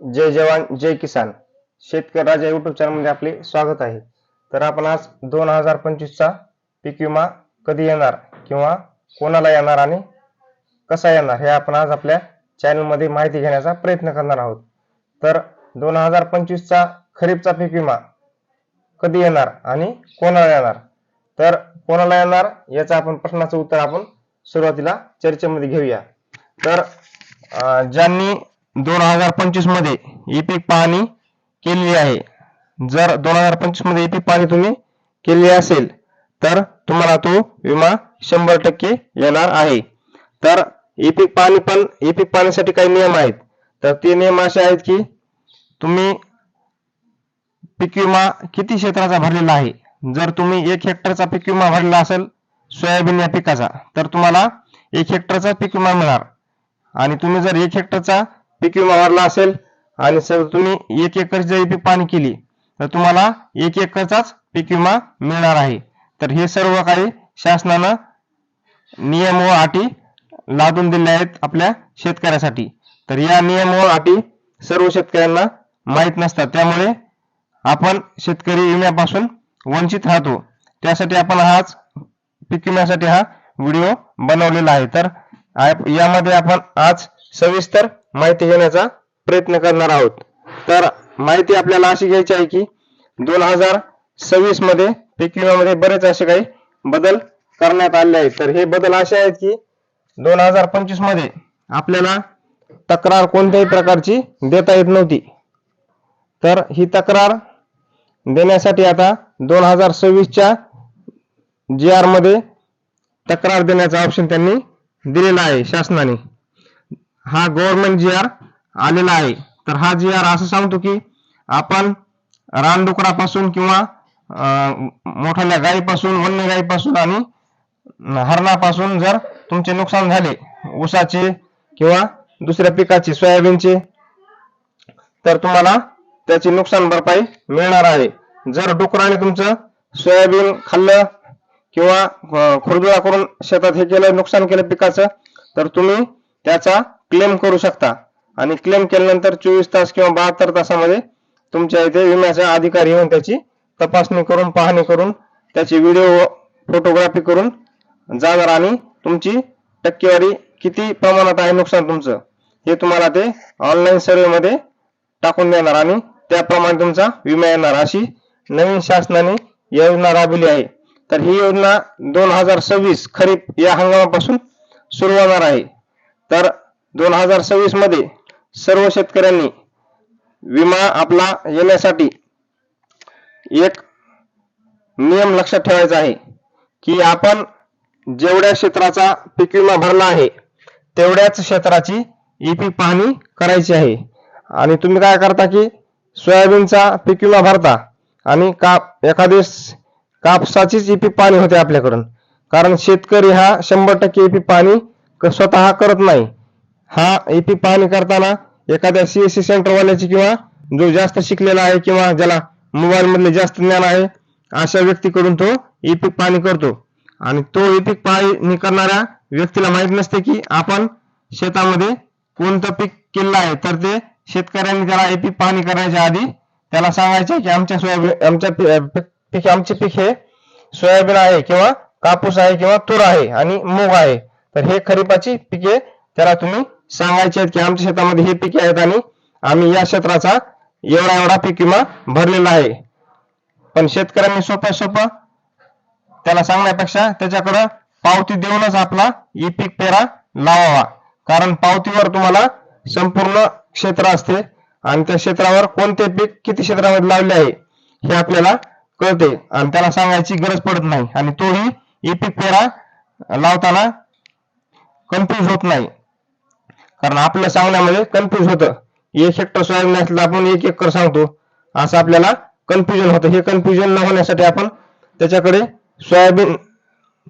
जय जवान जय किसान. शेतकरी राजा युट्यूब चॅनलमध्ये आपले स्वागत आहे. तर आपण आज दोन हजार पंचवीसचा पीक विमा कधी येणार किंवा कोणाला येणार आणि कसा येणार हे आपण आज आपल्या चॅनलमध्ये माहिती घेण्याचा प्रयत्न करणार आहोत. तर दोन हजार पंचवीसचा खरीपचा पीक विमा कधी येणार आणि कोणाला येणार? तर कोणाला येणार याचा आपण प्रश्नाचं उत्तर आपण सुरुवातीला चर्चेमध्ये घेऊया. तर ज्यांनी दोन हजार पंचवीसमध्ये ई पीक पाहणी केलेली आहे. जर दोन हजार पंचवीसमध्ये ई पीक पाहणी तुम्ही केली असेल तर तुम्हाला तो विमा शंभर टक्के येणार आहे. तर ई पीक पाहणी पण ई पीक पाहणीसाठी काही नियम आहेत. तर ते नियम असे आहेत की तुम्ही पीक विमा किती क्षेत्राचा भरलेला आहे? जर तुम्ही एक हेक्टरचा पीक विमा भरलेला असेल सोयाबीन या पिकाचा तर तुम्हाला एक हेक्टरचा पीक विमा मिळणार. आणि तुम्ही जर एक हेक्टरचा पीक विमा भरला असेल आणि सर तुम्ही एक एकर जरी पीक पाणी केली तर तुम्हाला एक एकरचाच पीक विमा मिळणार आहे. तर हे सर्व काही शासनानं नियम व अटी लादून दिल्या आहेत आपल्या शेतकऱ्यासाठी. तर या नियम व अटी सर्व शेतकऱ्यांना माहीत नसतात. त्यामुळे आपण शेतकरी विम्यापासून वंचित राहतो. त्यासाठी आपण हाच पीक विम्यासाठी हा व्हिडिओ बनवलेला आहे. तर यामध्ये आपण आज सविस्तर माहिती घेण्याचा प्रयत्न करणार आहोत. तर माहिती आपल्याला अशी घ्यायची आहे की दोन हजार सव्वीसमध्ये पीक विम्यामध्ये बरेच असे काही बदल करण्यात आले आहेत. तर हे बदल असे आहेत की दोन हजार पंचवीसमध्ये आपल्याला तक्रार कोणत्याही प्रकारची देता येत नव्हती. तर ही तक्रार देण्यासाठी आता दोन हजार सव्वीसच्या जी आरमध्ये तक्रार देण्याचा ऑप्शन त्यांनी दिलेला आहे शासनाने. हा गव्हर्नमेंट जी आर आलेला आहे. तर हा जी आर असं सांगतो की आपण रानडुकरापासून किंवा मोठ्या गायीपासून वन्य गायीपासून आणि हरणापासून जर तुमचे नुकसान झाले ऊसाचे किंवा दुसऱ्या पिकाचे सोयाबीनचे तर तुम्हाला त्याची नुकसान भरपाई मिळणार आहे. जर डुकराने तुमचं सोयाबीन खाल्लं किंवा खुरदुळा करून शेतात हे केलं नुकसान केलं पिकाचं तर तुम्ही त्याचा क्लेम करू शकता. आणि क्लेम केल्यानंतर चोवीस तास किंवा बहात्तर तासामध्ये तुमच्या इथे विम्याचा अधिकारी येऊन त्याची तपासणी करून पाहणी करून त्याची व्हिडिओ फोटोग्राफी करून जाणार आणि तुमची टक्केवारी किती प्रमाणात आहे नुकसान तुमचं हे तुम्हाला ते ऑनलाईन सर्वेमध्ये टाकून देणार आणि त्याप्रमाणे तुमचा विमा येणार अशी नवीन शासनाने योजना राबविली आहे. तर ही योजना दोन हजार सव्वीस खरीप या हंगामापासून सुरू होणार आहे. तर दोन हजार सव्वीसमध्ये सर्व शेतकऱ्यांनी विमा आपला येण्यासाठी एक नियम लक्षात ठेवायचा आहे की आपण जेवढ्या क्षेत्राचा पीक विमा भरला आहे तेवढ्याच क्षेत्राची ई पीक पाहणी करायची आहे. आणि तुम्ही काय करता की सोयाबीनचा पीक विमा भरता आणि काप एखादे कापसाचीच ई पीक पाहणी होते आपल्याकडून. कारण शेतकरी हा शंभर टक्के ई पीक पाहणी क- स्वतः करत नाही. हा ई पीक पाहणी करताना एखाद्या सीएससी सेंटरवाल्याची किंवा जो जास्त शिकलेला आहे किंवा ज्याला मोबाईल मधले जास्त ज्ञान आहे अशा व्यक्तीकडून तो ई पीक पाहणी करतो. आणि तो ई पाणी पाहणी करणाऱ्या व्यक्तीला माहीत नसते की आपण शेतामध्ये कोणतं पीक केलं आहे. तर ते शेतकऱ्यांनी त्याला ई पीक पाहणी करण्याच्या आधी त्याला सांगायचे की आमच्या सोयाबीन आमच्या पीक आमचे पीक हे सोयाबीन आहे किंवा कापूस आहे किंवा तूर आहे आणि मूग आहे. तर हे खरीपाची पिके त्याला तुम्ही सांगायचे आहेत की आमच्या शेतामध्ये हे पिके आहेत आणि आम्ही या क्षेत्राचा एवढा एवढा पीक विमा भरलेला आहे. पण शेतकऱ्यांनी सोपं सोपं त्याला सांगण्यापेक्षा त्याच्याकडं पावती देऊनच आपला ई पीक पेरा लावावा. कारण पावतीवर तुम्हाला संपूर्ण क्षेत्र असते आणि त्या क्षेत्रावर कोणते पीक किती क्षेत्रामध्ये लावले आहे हे आपल्याला कळते. आणि त्याला सांगायची गरज पडत नाही आणि तोही ई पीक पेरा लावताना कन्फ्युज होत नाही. कारण आपल्या सांगण्यामध्ये कन्फ्युज होतं. एक हेक्टर सोयाबीन असलं आपण एक एकर सांगतो. असं आपल्याला कन्फ्युजन होतं. हे कन्फ्युजन न होण्यासाठी आपण त्याच्याकडे सोयाबीन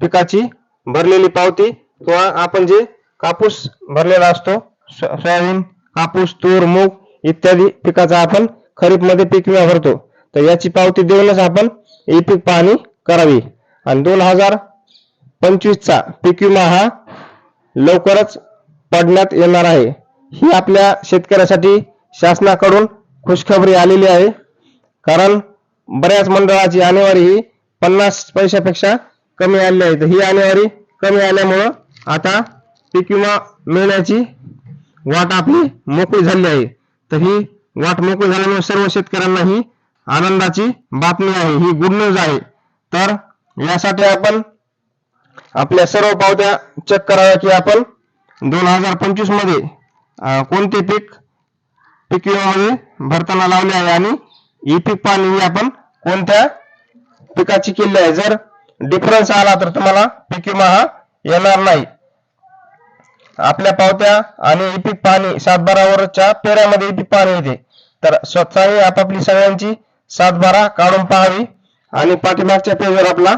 पिकाची भरलेली पावती किंवा आपण जे कापूस भरलेला असतो सोयाबीन कापूस तूर मूग इत्यादी पिकाचा आपण खरीपमध्ये पीक विमा भरतो. तर याची पावती देऊनच आपण ई पीक पाहणी करावी. आणि दोन हजार पंचवीसचा पीक विमा हा लवकरच पडण्यात येणार आहे. ही आपल्या शेतकऱ्यासाठी शासनाकडून खुशखबरी आलेली आहे. कारण बऱ्याच मंडळाची आणेवारी ही पन्नास पैशापेक्षा कमी आलेली आहे. तर ही आणेवारी कमी आल्यामुळं आता पीक विमा मिळण्याची वाट आपली मोकळी झाली आहे. तर ही वाट मोकळी झाल्यामुळे सर्व शेतकऱ्यांना ही आनंदाची बातमी आहे. ही गुड न्यूज आहे. तर यासाठी आपण आपल्या सर्व पावत्या चेक कराव्या की आपण दोन हजार पंचवीसमध्ये कोणते पीक पीक विम्यामध्ये भरताना लावले आहे? आणि ई पीक पाणी आपण कोणत्या पिकाची केली आहे? जर डिफरन्स आला तर तुम्हाला पीक विमा हा येणार नाही. आपल्या पावत्या आणि ई पीक पाहणी सातबारावरच्या पेऱ्यामध्ये ई पीक पाहणी येते. तर स्वतःही आपापली सगळ्यांची सातबारा काढून पाहावी. आणि पाठीमागच्या पेजवर आपला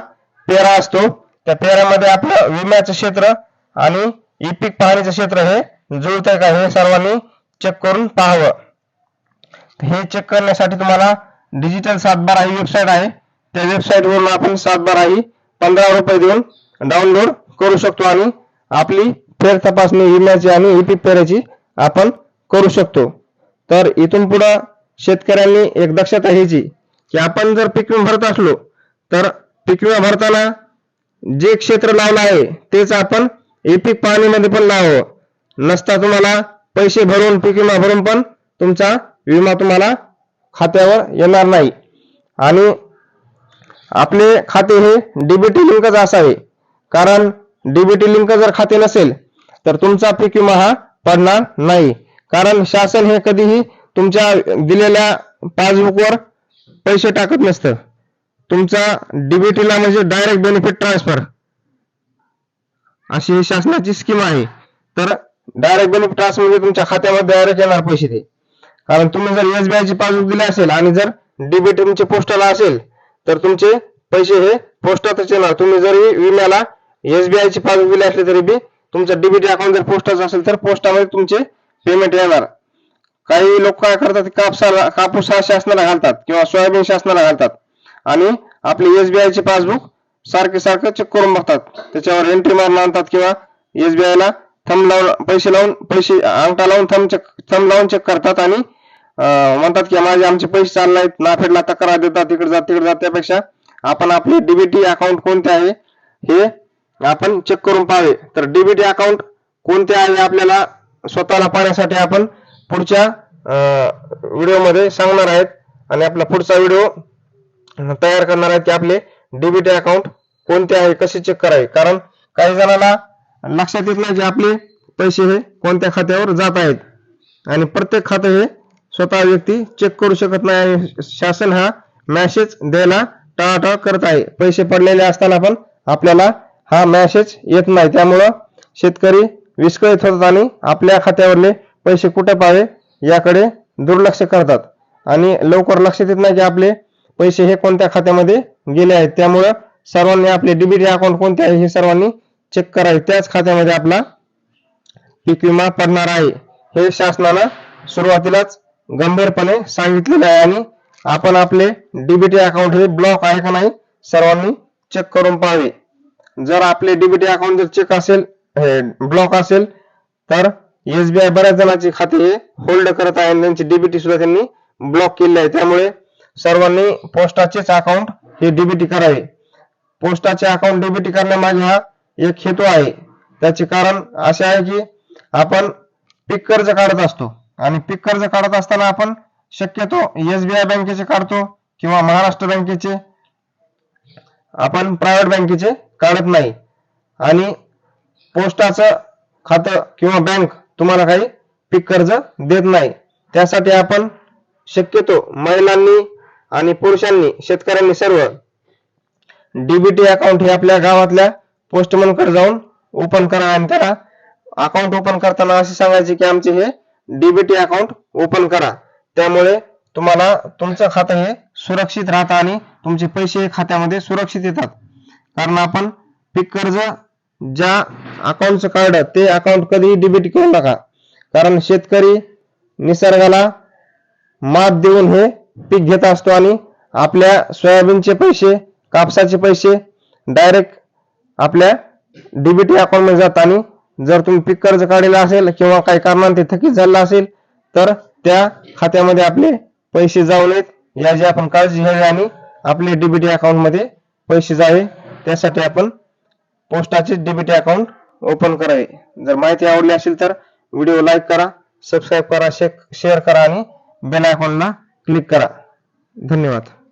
पेरा असतो. त्या पेऱ्यामध्ये आपलं विम्याचं क्षेत्र आणि ई पीक पाहण्याचे क्षेत्र हे जुळतंय का हे सर्वांनी चेक करून पाहावं. हे चेक करण्यासाठी तुम्हाला डिजिटल सातबारा ही वेबसाईट आहे. त्या वेबसाईट वरून आपण सातबारा ही पंधरा रुपये देऊन डाउनलोड करू शकतो आणि आपली फेर तपासणी विम्याची आणि ई पीक पेऱ्याची आपण करू शकतो. तर इथून पुढं शेतकऱ्यांनी एक दक्षता घ्यायची की आपण जर पीक विमा भरत असलो तर पीक विमा भरताना जे क्षेत्र लावलं आहे तेच आपण हे पीक पाहणीमध्ये पण लावावं नसता तुम्हाला पैसे भरून पीक विमा भरून पण तुमचा विमा तुम्हाला खात्यावर येणार नाही. आणि आपले खाते हे डीबीटी लिंकच असावे. कारण डीबीटी लिंक जर खाते नसेल तर तुमचा पीक विमा हा पडणार नाही. कारण शासन हे कधीही तुमच्या दिलेल्या पासबुकवर पैसे टाकत नसतं. तुमचा डीबीटीला म्हणजे डायरेक्ट बेनिफिट ट्रान्सफर अशी ही शासनाची स्कीम आहे. तर डायरेक्ट बेनिफिट ट्रान्सफर म्हणजे तुमच्या खात्यामध्ये डायरेक्ट येणार पैसे ते. कारण तुम्ही जर एसबीआय ची पासबुक दिली असेल आणि जर डीबीटी तुमचे पोस्टाला असेल तर तुमचे पैसे हे पोस्टातच येणार. तुम्ही जरी विम्याला एसबीआय ची पासबुक दिली असली तरी बी तुमचं डीबीटी अकाउंट जर पोस्टाचं असेल तर पोस्टामध्ये तुमचे पेमेंट येणार. काही लोक काय करतात कापसाला कापूस हा शासनाला घालतात किंवा सोयाबीन शासनाला घालतात. आणि आपली एसबीआय ची पासबुक सारखे सारखं चेक करून बघतात. त्याच्यावर एंट्री मारून आणतात किंवा एसबीआय ला थंब लावून पैसे लावून पैसे अंगठा लावून थंब चेक थंब लावून चेक करतात आणि म्हणतात की माझे आमचे पैसे चालले ना नाफेडला तक्रार देतात तिकडे जात तिकडे जात. त्यापेक्षा आपण आपले डीबीटी अकाउंट कोणते आहे हे आपण चेक करून पाहावे. तर डीबीटी अकाउंट कोणते आहे आपल्याला स्वतःला पाहण्यासाठी आपण पुढच्या व्हिडिओमध्ये सांगणार आहेत. आणि आपला पुढचा व्हिडिओ तयार करणार आहेत की आपले डीबीटी अकाउंट कोणते आहे कसे चेक करावे? कारण काही जणांना लक्षात येत नाही की आपले पैसे हे कोणत्या खात्यावर जात आहेत. आणि प्रत्येक खातं हे स्वतः व्यक्ती चेक करू शकत नाही आणि शासन हा मॅसेज द्यायला टाळाटाळ करत आहे. पैसे पडलेले असताना पण आपल्याला हा मॅसेज येत नाही. त्यामुळं शेतकरी विस्कळीत होतात आणि आपल्या खात्यावरले पैसे कुठे पाहावे याकडे दुर्लक्ष करतात. आणि लवकर लक्षात येत नाही की आपले पैसे हे कोणत्या खात्यामध्ये गेले आहेत? त्यामुळं सर्वांनी आपले डीबीटी अकाउंट कोणते आहे हे सर्वांनी चेक करावे. त्याच खात्यामध्ये आपला पीक विमा पडणार आहे. हे शासनानं सुरुवातीलाच गंभीरपणे सांगितलेलं आहे आणि आपण आपले डीबीटी अकाउंट हे ब्लॉक आहे का नाही सर्वांनी चेक करून पाहावे. जर आपले डीबीटी अकाउंट जर चेक असेल ब्लॉक असेल तर एसबीआय बऱ्याच जणांचे खाते हे होल्ड करत आहे आणि त्यांची डीबीटी सुद्धा त्यांनी ब्लॉक केले आहे. त्यामुळे सर्वांनी पोस्टाचेच अकाउंट हे डीबीटी करावे. पोस्टाचे अकाउंट डेबिट करण्यामागे हा एक हेतू आहे. त्याचे कारण असे आहे की आपण पीक कर्ज काढत असतो. आणि पीक कर्ज काढत असताना आपण शक्यतो एसबीआय बँकेचे काढतो किंवा महाराष्ट्र बँकेचे आपण प्रायव्हेट बँकेचे काढत नाही. आणि पोस्टाचं खातं किंवा बँक तुम्हाला काही पीक कर्ज देत नाही. त्यासाठी आपण शक्यतो महिलांनी आणि पुरुषांनी शेतकऱ्यांनी सर्व डीबीटी अकाउंट हे आपल्या गावातल्या पोस्टमनकडे जाऊन ओपन करा आणि त्याला अकाउंट ओपन करताना असे सांगायचे की आमचे हे डीबीटी अकाउंट ओपन करा. त्यामुळे तुम्हाला तुमचं खातं हे सुरक्षित राहतं आणि तुमचे पैसे हे खात्यामध्ये सुरक्षित येतात. कारण आपण पीक कर्ज ज्या अकाउंटचं कार्ड ते अकाउंट कधीही डीबीटी करू नका. कारण शेतकरी निसर्गाला मात देऊन हे पीक घेत असतो आणि आपल्या सोयाबीनचे पैसे कापसाचे पैसे डायरेक्ट आपल्या डीबीटी अकाउंटमध्ये जातात. आणि जर तुम्ही पीक कर्ज काढलेलं असेल किंवा काही कारणाने ते थकीत झालं असेल तर त्या खात्यामध्ये आपले पैसे जाऊ नयेत. याची आपण काळजी घ्यावी आणि आपले डीबीटी अकाउंटमध्ये पैसे जावे त्यासाठी आपण पोस्टाचे डीबीटी अकाउंट ओपन करावे. जर माहिती आवडली असेल तर व्हिडिओ लाईक करा सबस्क्राईब करा शेअर करा आणि बेल आयकॉनला क्लिक करा. धन्यवाद.